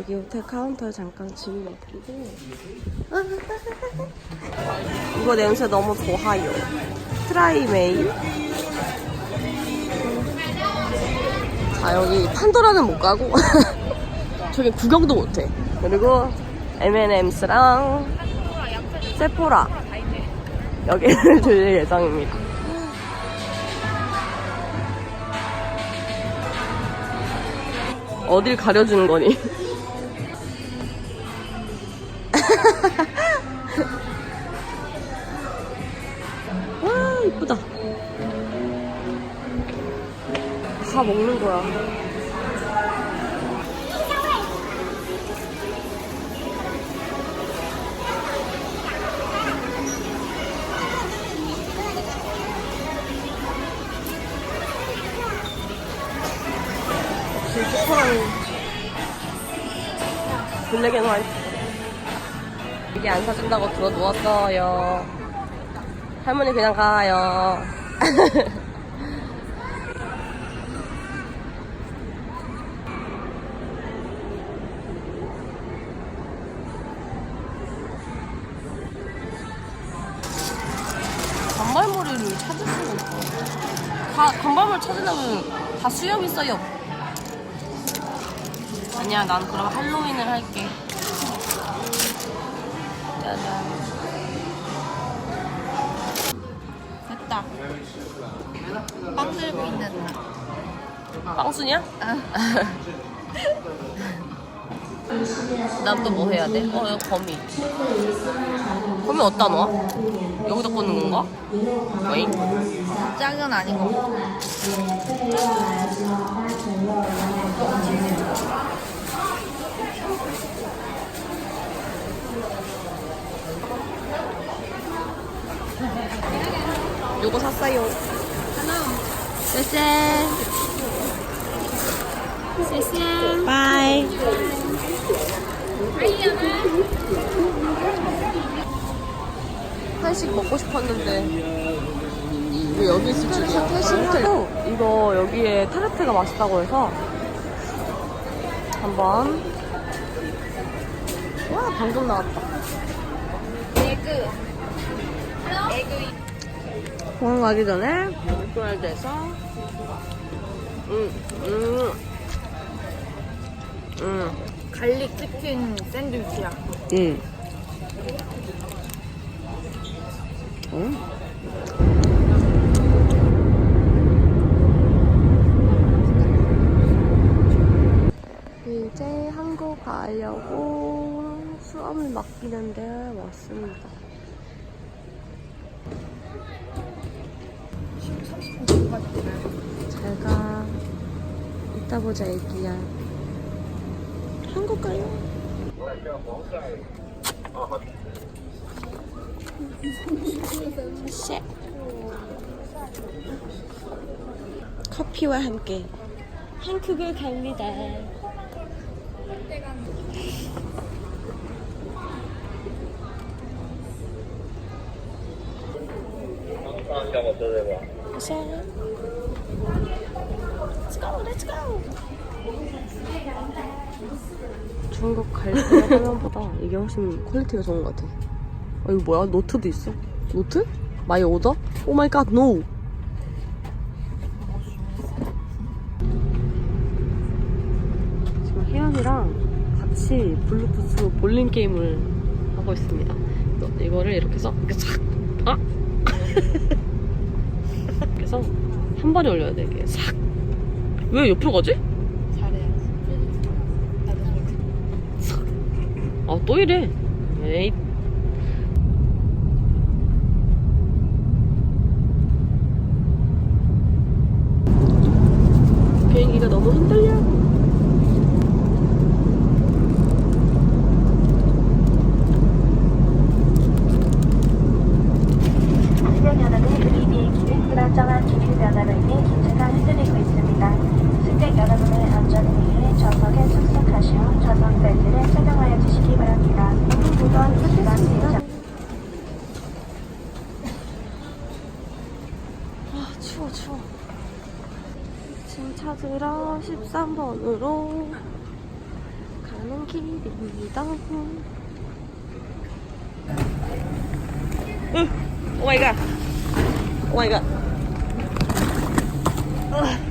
여기 호텔 카운터에 잠깐 짐을 맡기고. 이거 냄새 너무 좋아요. 트라이 메일. 자 여기 판도라는 못 가고. 저기 구경도 못해. 그리고 M&Ms랑 세포라. 여기를 들릴 예정입니다. 어딜 가려주는 거니? 와 이쁘다. 다 먹는 거야. 블랙 앤 화이트 이게 안 사준다고 들어 누웠어요. 할머니 그냥 가요. 단발머리를 찾을 수가 없어 다 단발머리 찾으려면 다 수염 있어요. 아니야, 난 그럼 할로윈을 할게. 짜잔. 됐다. 빵 들고 있는 나. 빵순이야? 난 또 뭐 해야 돼? 어, 여기 거미. 거미 어디다 놔? 여기다 꽂는 건가? 웨잉? 짝은 아닌 것 같아. 요거 샀어요. 쎄쎄. 쎄쎄. 바이. 한식 먹고 싶었는데 왜 여기 있을 줄이야? 호텔. 이거 여기에 타르트가 맛있다고 해서 한번 와 방금 나왔다. 공항 가기 전에 맥도날드에서 음, 음, 음, 갈릭 치킨 샌드위치야. 음. 음. 이제 한국 가려고 수업을 맡기는데 왔습니다. 잘 가. 이따 보자, 애기야. 한국 가요. 쉐. 커피와 함께 한국을 갑니다. 쉐. Let's go, let's go. 중국 갈때 화면보다 이게 훨씬 퀄리티가 좋은 것 같아. 아, 이거 뭐야? 노트도 있어? 노트? 마이 오더? 오 마이 갓, 노! 지금 혜연이랑 같이 블루투스 볼링 게임을 하고 있습니다. 이거- 이거를 이렇게 해서 이렇게 싹! 아! 그래서 한 번에 올려야 돼, 이게 싹! 왜 옆으로 가지? 잘해야지. 나도 저렇게. 아, 또 이래. 에이. 비행기가 너무 흔들려. 승객 여러분, 이 비행기는 불안정한 기류 변화로 인해 기체가 흔들리고 있습니다. 승객 여러분의 안전을 위해 좌석에 숙석하시어 좌석 벨트를 착용하여 주시기 바랍니다. 우선 기관 비행장 아, 추워, 추워. 짐 찾으러 13번으로 가는 길입니다. 으, 오 마이 갓. 오 마이 갓. 으.